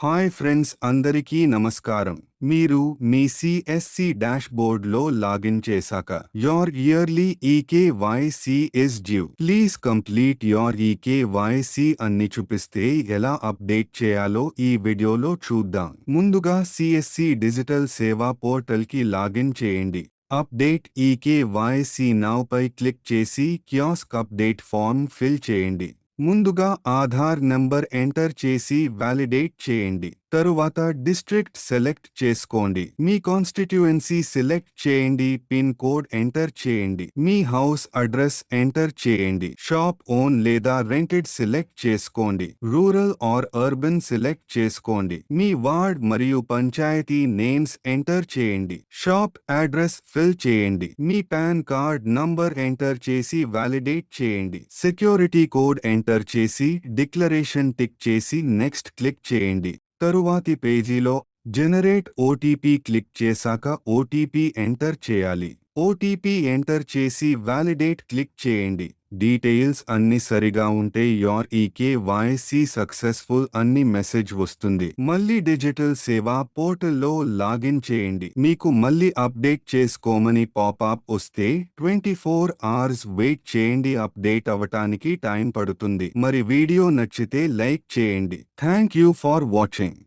Hi friends అందరికీ నమస్కారం. మీరు మీ సిఎస్సి డాష్ బోర్డ్లో లాగిన్ చేశాక your yearly eKYC is due please complete your eKYC అన్ని చూపిస్తే ఎలా అప్డేట్ చేయాలో ఈ వీడియోలో చూద్దాం. ముందుగా సిఎస్సి డిజిటల్ సేవా పోర్టల్కి లాగిన్ చేయండి. అప్డేట్ ఈకేవైసీ నౌ పై క్లిక్ చేసి క్యాస్క్ అప్డేట్ ఫామ్ ఫిల్ చేయండి. ముందుగా ఆధార్ నంబర్ ఎంటర్ చేసి వ్యాలిడేట్ చేయండి. తరువాత డిస్ట్రిక్ట్ సెలెక్ట్ చేసుకోండి. మీ కాన్స్టిట్యుయెన్సీ సెలెక్ట్ చేయండి పిన్ కోడ్ ఎంటర్ చేయండి మీ హౌస్ అడ్రస్ ఎంటర్ చేయండి షాప్ ఓన్ లేదా రెంటెడ్ సెలెక్ట్ చేసుకోండి రూరల్ ఆర్ అర్బన్ సెలెక్ట్ చేసుకోండి మీ వార్డ్ మరియు పంచాయతీ నేమ్స్ ఎంటర్ చేయండి షాప్ అడ్రస్ ఫిల్ చేయండి మీ పాన్ కార్డ్ నంబర్ ఎంటర్ చేసి వ్యాలిడేట్ చేయండి సెక్యూరిటీ కోడ్ ఎంటర్ చేసి డిక్లరేషన్ టిక్ చేసి నెక్స్ట్ క్లిక్ చేయండి. తరువాతి పేజీలో జనరేట్ ఓటీపీ క్లిక్ చేశాక ఓటీపీ ఎంటర్ చేయాలి. ఓటీపీ ఎంటర్ చేసి వ్యాలిడేట్ క్లిక్ చేయండి. డీటెయిల్స్ అన్ని సరిగా ఉంటే యోర్ వాయిసీ సక్సెస్ఫుల్ అన్ని మెసేజ్ వస్తుంది. మళ్ళీ డిజిటల్ సేవా పోర్టల్లో లాగిన్ చేయండి. మీకు మళ్ళీ అప్డేట్ చేసుకోమని పాపప్ వస్తే ట్వంటీ ఫోర్ అవర్స్ వెయిట్ చేయండి. అప్డేట్ అవ్వటానికి టైం పడుతుంది. మరి వీడియో నచ్చితే లైక్ చేయండి. Thank you for watching.